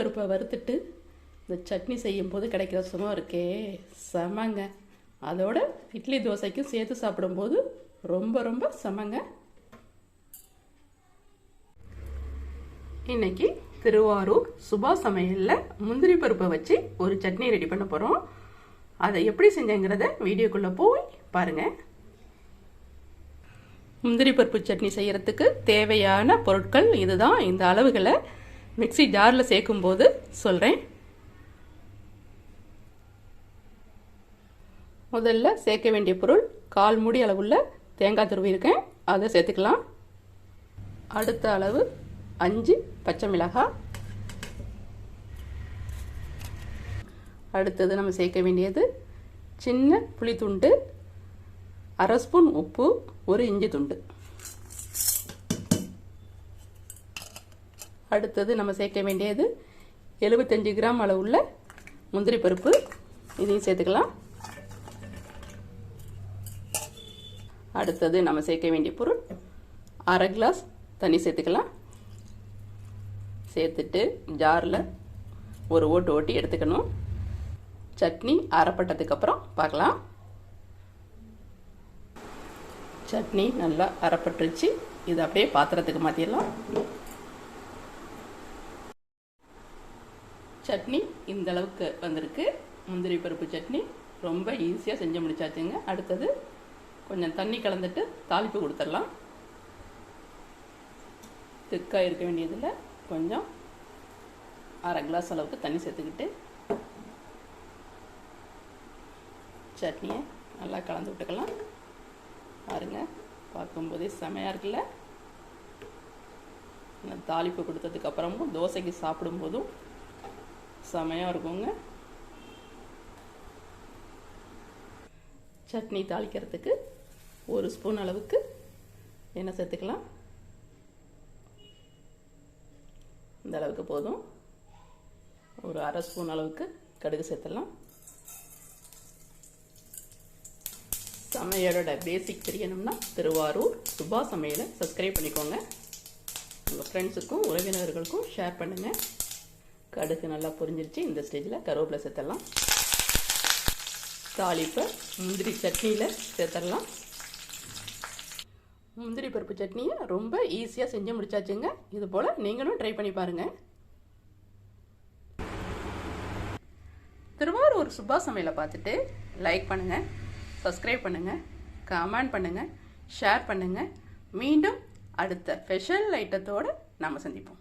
வறுத்துட்டு இந்த சட்னி செய்யும்போது கிடைக்கிற சுகம் இருக்கே. செமங்க. அதோட இட்லி தோசைக்கும் சேர்த்து சாப்பிடும்போது ரொம்ப ரொம்ப செமங்க. இன்னைக்கு திருவாரூர் சுபா சமையலில் முந்திரி பருப்பை வச்சு ஒரு சட்னி ரெடி பண்ண போகிறோம் அதை எப்படி செஞ்சேங்கிறத வீடியோக்குள்ளே போய் பாருங்கள் முந்திரி பருப்பு சட்னி செய்யறதுக்கு தேவையான பொருட்கள் இதுதான். இந்த அளவுகளை மிக்ஸி ஜாரில் சேர்க்கும்போது சொல்கிறேன் முதல்ல சேர்க்க வேண்டிய பொருள் கால் மூடி அளவுள்ள தேங்காய் துருவி இருக்கேன். அதை சேர்த்துக்கலாம். அடுத்த அளவு அஞ்சு பச்சை மிளகாய். அடுத்தது நம்ம சேர்க்க வேண்டியது சின்ன புளித்துண்டு அரை ஸ்பூன் உப்பு ஒரு இஞ்சி துண்டு. அடுத்தது நம்ம சேர்க்க வேண்டியது எழுபத்தஞ்சு கிராம் அளவுள்ள முந்திரி பருப்பு. இதையும் சேர்த்துக்கலாம். அடுத்தது நம்ம சேர்க்க வேண்டிய பொருள் அரை கிளாஸ் தண்ணி சேர்த்துக்கலாம். சேர்த்துட்டு ஜாரில் ஒரு ஓட்டு ஓட்டி எடுத்துக்கணும். சட்னி அரைப்பட்டதுக்கப்புறம் பார்க்கலாம். சட்னி நல்லா அரைப்பட்டுருச்சு. இது அப்படியே பாத்திரத்துக்கு மாற்றிடலாம் சட்னி இந்த அளவுக்கு வந்திருக்கு. முந்திரி பருப்பு சட்னி ரொம்ப ஈஸியாக செஞ்சு முடிச்சாச்சுங்க. அடுத்தது கொஞ்சம் தண்ணி கலந்துட்டு தாளிப்பு கொடுத்துடலாம். திக்காக இருக்க வேண்டியதில் கொஞ்சம் அரை கிளாஸ் அளவுக்கு தண்ணி சேர்த்துக்கிட்டு சட்னியை நல்லா கலந்து விட்டுக்கலாம். பாருங்க பார்க்கும்போதே செமையாக இருக்குல்ல? தாளிப்பு கொடுத்ததுக்கப்புறமும் தோசைக்கு சாப்பிடும்போதும் செமையாக இருக்குங்க. சட்னி தாளிக்கிறதுக்கு ஒரு ஸ்பூன் அளவுக்கு எண்ணெய் சேர்த்துக்கலாம். இந்த அளவுக்கு போதும். ஒரு அரை ஸ்பூன் அளவுக்கு கடுகு சேர்த்துடலாம். சமையலோட பேசிக் தெரியணும்னா திருவாரூர் சுபா சமையலை சப்ஸ்கிரைப் பண்ணிக்கோங்க. உங்கள் ஃப்ரெண்ட்ஸுக்கும் உறவினர்களுக்கும் ஷேர் பண்ணுங்கள் கடுகு நல்லா பொரிஞ்சிருச்சு. இந்த ஸ்டேஜில் கருவேப்பிலை சேர்த்துடலாம். தாளிப்பை முந்திரி சட்னியில் சேர்த்துடலாம். முந்திரி பருப்பு சட்னியை ரொம்ப ஈஸியாக செஞ்சு முடிச்சாச்சுங்க. இது போல் நீங்களும் ட்ரை பண்ணி பாருங்கள் திருவாரூர் சுபா சமையலை பார்த்துட்டு லைக் பண்ணுங்கள் சப்ஸ்கிரைப் பண்ணுங்கள் கமெண்ட் பண்ணுங்கள் ஷேர் பண்ணுங்கள் மீண்டும் அடுத்த ஸ்பெஷல் ஐட்டத்தோடு நாம் சந்திப்போம்.